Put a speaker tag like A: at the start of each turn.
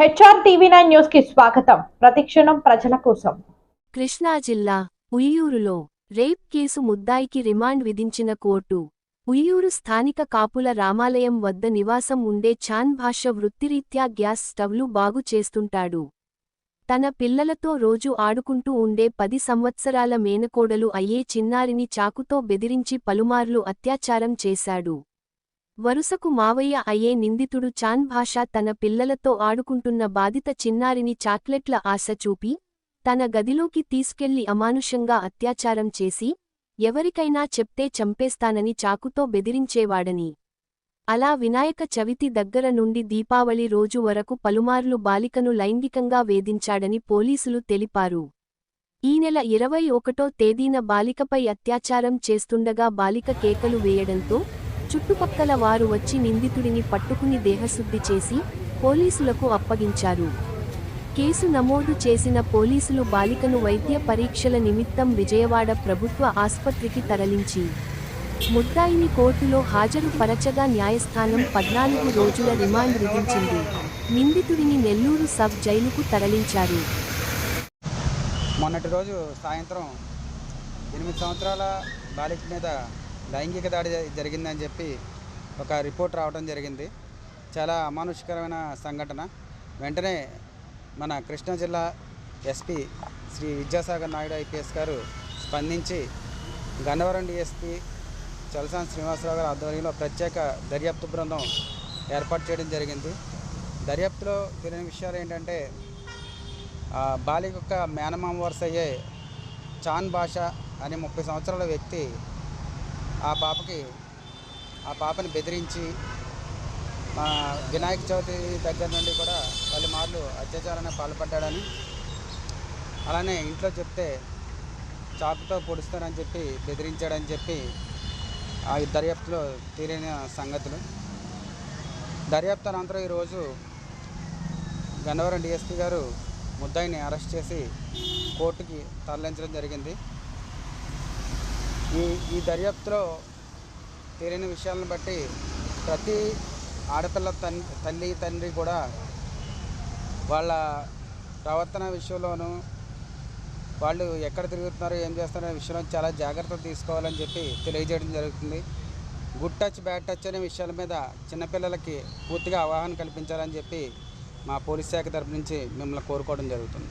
A: HR TV nine న్యూస్కి స్వాగతం. ప్రతిక్షణం ప్రజల కోసం.
B: కృష్ణా జిల్లా ఉయ్యూరులో రేప్ కేసు ముద్దాయికి రిమాండ్ విధించిన కోర్టు. ఉయ్యూరు స్థానిక కాపుల రామాలయం వద్ద నివాసం ఉండే చాన్ భాష వృత్తిరీత్యా గ్యాస్ స్టవ్లు బాగు చేస్తుంటాడు. తన పిల్లలతో రోజు ఆడుకుంటూ ఉండే పది సంవత్సరాల మేనకోడలు అయ్యే చిన్నారిని చాకుతో బెదిరించి పలుమార్లు అత్యాచారం చేశాడు. వరుసకు మావయ్య అయ్యే నిందితుడు చాన్ భాషా తన పిల్లలతో ఆడుకుంటున్న బాధిత చిన్నారిని చాక్లెట్ల ఆశ చూపి తన గదిలోకి తీసుకెళ్ళి అమానుషంగా అత్యాచారం చేసి ఎవరికైనా చెప్తే చంపేస్తానని చాకుతో బెదిరించేవాడని. అలా వినాయక చవితి దగ్గర నుండి దీపావళి రోజు వరకు పలుమార్లు బాలికను లైంగికంగా వేధించాడని పోలీసులు తెలిపారు. ఈ నెల ఇరవై ఒకటో తేదీన బాలికపై అత్యాచారం చేస్తుండగా బాలిక కేకలు వేయడంతో చుట్టుపక్కల వారు వచ్చి నిందితుడిని పట్టుకుని దేహశుద్ధి చేసి పోలీసులకు అప్పగించారు. కేసు నమోదు చేసిన పోలీసులు బాలికను వైద్య పరీక్షల నిమిత్తం విజయవాడ ప్రభుత్వ ఆసుపత్రికి తరలించి ముద్దాయిని కోర్టులో హాజరు పరచగా న్యాయస్థానం పద్నాలుగు రోజుల రిమాండ్ విధించింది. నిందితుడిని నెల్లూరు సబ్ జైలుకు తరలించారు.
C: మొన్నటి రోజు సాయంత్రం ఎనిమిది సంవత్సరాల బాలిక మీద లైంగిక దాడి జరిగిందని చెప్పి ఒక రిపోర్ట్ రావడం జరిగింది. చాలా అమానుషకరమైన సంఘటన. వెంటనే మన కృష్ణా జిల్లా ఎస్పీ శ్రీ విద్యాసాగర్ నాయుడు ఐపీఎస్ గారు స్పందించి గన్నవరం డిఎస్పీ చలసాని శ్రీనివాసరావు గారి ఆధ్వర్యంలో ప్రత్యేక దర్యాప్తు బృందం ఏర్పాటు చేయడం జరిగింది. దర్యాప్తులో తెలియని విషయాలు ఏంటంటే బాలిక యొక్క మేనమామ వరుస అయ్యే చాన్ భాష అనే ముప్పై సంవత్సరాల వ్యక్తి ఆ పాపకి ఆ పాపని బెదిరించి మా వినాయక చవితి దగ్గర నుండి కూడా పలుమార్లు అత్యాచారానికి పాల్పడ్డాడని అలానే ఇంట్లో చెప్తే చాకుతో పొడుస్తానని చెప్పి బెదిరించాడని చెప్పి ఆ దర్యాప్తులో తీరిన సంగతులు. దర్యాప్తు అనంతరం ఈరోజు గన్నవరం డిఎస్పీ గారు ముద్దాయిని అరెస్ట్ చేసి కోర్టుకి తరలించడం జరిగింది. ఈ ఈ దర్యాప్తులో తేలిన విషయాలను బట్టి ప్రతి ఆడపిల్ల తన్ తల్లి తండ్రి కూడా వాళ్ళ ప్రవర్తన విషయంలోనూ వాళ్ళు ఎక్కడ తిరుగుతున్నారో ఏం చేస్తున్నారో విషయంలో చాలా జాగ్రత్తలు తీసుకోవాలని చెప్పి తెలియజేయడం జరుగుతుంది. గుడ్ టచ్ బ్యాడ్ టచ్ అనే విషయాల మీద చిన్నపిల్లలకి పూర్తిగా అవగాహన కల్పించాలని చెప్పి మా పోలీస్ శాఖ తరపు నుంచి మిమ్మల్ని కోరుకోవడం జరుగుతుంది.